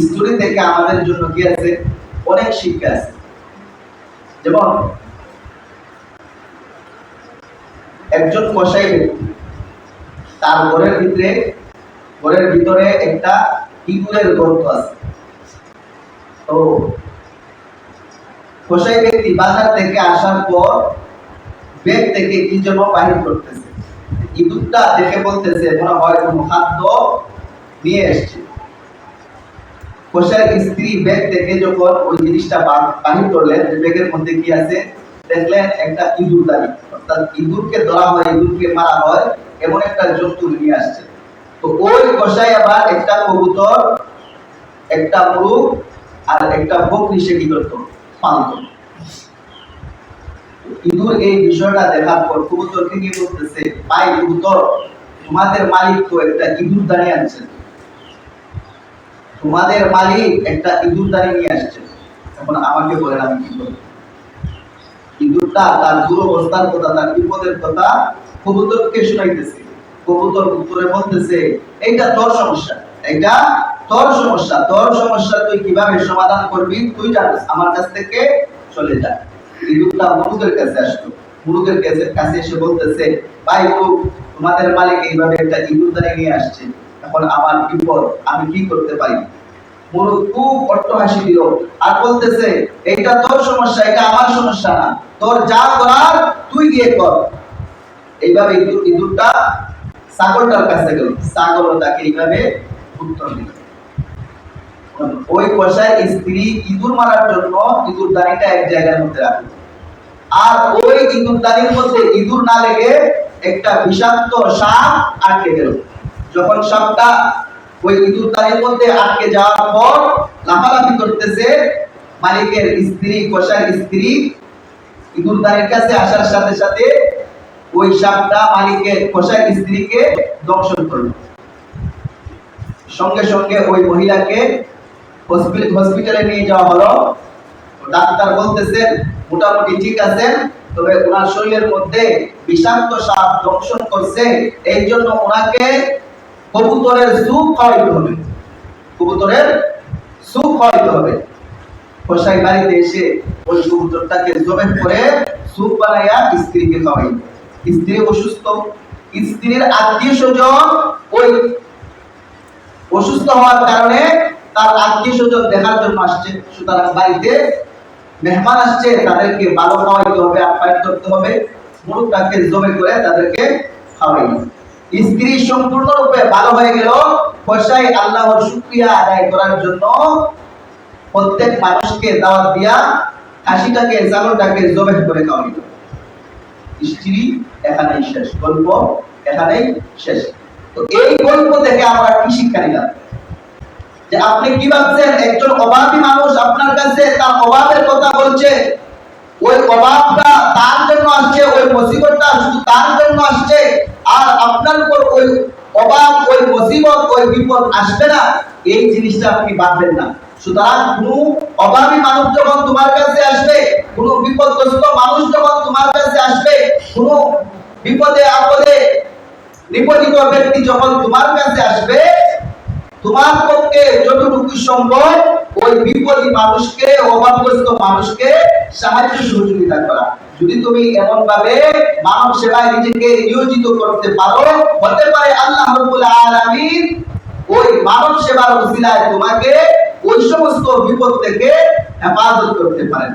Story থেকে আমাদের জন্য কি আছে? অনেক শিক্ষা আছে। যেমন, একজন ব্যক্তি তার ঘরের ভিতরে ঘরের ভিতরে একটা ইঁদুরের গর্ত আছে। তো, কসাই ব্যক্তি বাজার থেকে আসার পর ব্যাগ থেকে কি যেন বাহির করতেছে। ইঁদুরটা দেখে বলতেছে, মনে হয় কোনো খাদ্য নিয়ে এসছে। স্ত্রী ব্যাগ থেকে যখন ওই জিনিসটা করলেন ব্যাগের মধ্যে কি আছে? দেখলেন একটা ইঁদুর দাঁড়ি অর্থাৎ ইঁদুরকে ধরা হয়, ইঁদুরকে মারা হয়, এমন একটা জন্তু নিয়ে আসছে। তো ওই আবার একটা কবুতর, একটা মুরগ আর একটা বকরি সে কি করতো? ইঁদুর এই বিষয়টা দেখার পর কবুতরকে কি বলতেছে, ভাই কবুতর, তোমাদের মালিক তো একটা ইঁদুর দাঁড়িয়ে আনছেন। তোমাদের মালিক একটা ইঁদুর দাঁড়িয়ে নিয়ে আসছে। এখন আমাকে বলেন আমি কি করব? ইঁদুরটা তার দুরবস্থার কথা, তার বিপদের কথা কবুতরকে শুনাইতেছে। কবুতর উত্তরে বলতেছে, এইটা তোর সমস্যা, এইটা তোর সমস্যা তোর সমস্যা তুই কীভাবে সমাধান করবি? তুই জানিস, আমার কাছ থেকে চলে যা। ইঁদুরটা মুরুগের কাছে আসলো। মুরুগের কাছে কাছে এসে বলতেছে, ভাই তোমাদের মালিক এইভাবে একটা ইঁদুর দাঁড়িয়ে নিয়ে আসছে। এখন আমার বিপদ, আমি কি করতে পারি? খুব অট্ট হাসি দিল, আর বলতেছে তোর সমস্যা, এটা আমার সমস্যা না। তোর যা করার, তুই গিয়ে কর। এইভাবে ইঁদুর ইঁদুরটা ছাগলটার কাছে গেল। ছাগল তাকে এইভাবে উত্তর দিল। ওই স্ত্রী ইঁদুর মারার জন্য ইঁদুর দানিটা এক জায়গার মধ্যে আর ওই ইঁদুর দানির মধ্যে ইঁদুর না লেগে একটা বিষাক্ত সাপ আটকে গেল। যখন সাপটা ওই ইঁদুর দানির মধ্যে আটকে যাওয়ার পর লাফালাফি করতেছে, মালিকের স্ত্রী, কষার স্ত্রী ইঁদুর দানির কাছে আসার সাথে সাথে ওই সাপটা মালিকের কষার স্ত্রীকে দংশন করল। সঙ্গে সঙ্গে ওই মহিলাকে হসপিটালে নিয়ে যাওয়া হলো। ডাক্তার বলতেছেন মোটামুটি ঠিক আছেন, তবে ওনার শরীরের মধ্যে বিষাক্ত সাপ দংশন করছে এই জন্য ওনাকে কবুতরের স্যুপ খাওয়াইতে হবে। কবুতরের স্যুপ খাওয়াইতে হবে। কষাই বাড়িতে এসে ওই কবুতরটাকে জবে করে স্যুপ বানাইয়া স্ত্রীকে খাওয়াই স্ত্রী অসুস্থ। স্ত্রীর আত্মীয় স্বজন ওই অসুস্থ হওয়ার কারণে তার আত্মীয় স্বজন দেখার জন্য আসছে। সুতরাং বাড়িতে মেহমান আসছে, তাদেরকে ভালো খাওয়াইতে হবে, আপ্যায়ন করতে হবে। মুরগটাকে জমে করে তাদেরকে খাওয়াই স্ত্রী সম্পূর্ণরূপে ভালো হয়ে গেল, পয়সায় আল্লাহর শুক্রিয়া আদায় করার জন্য প্রত্যেক মানুষকে দাওয়াত দিয়া খাসিটাকে ছাগলটাকে জবে করে খাওয়াইল স্ত্রী, এখানেই শেষ গল্প, এখানেই শেষ। তো এই গল্প থেকে আমরা কি শিক্ষা নিলাম? যে আপনি কি ভাবছেন? একজন অভাবী মানুষ আপনার কাছে তার অভাবের কথা বলছে। ওই অভাবটা তার জন্য আসছে, ওই মুসিবতটা শুধু তার জন্য আসছে। আর আপনার উপর ওই অভাব ওই মুসিবত, ওই বিপদ আসবে না। এই জিনিসটা আপনি ভাববেন না। সুতরাং কোনো অভাবী মানুষ যখন তোমার কাছে আসবে, কোনো বিপদগ্রস্ত মানুষ যখন তোমার কাছে আসবে, কোনো বিপদে আপদে নিপতিত ব্যক্তি যখন তোমার কাছে আসবে, তোমার পক্ষে যতটুকু সম্ভব ওই বিপদী মানুষকে মানুষকে সাহায্য সহযোগিতা করা। যদি তুমি এমন ভাবে মানব সেবায় নিজেকে নিয়োজিত করতে পারো, হতে পারে আল্লাহ রব্বুল আলামিন ওই মানব সেবার উসিলায় তোমাকে ওই সমস্ত বিপদ থেকে হেফাজত করতে পারেন।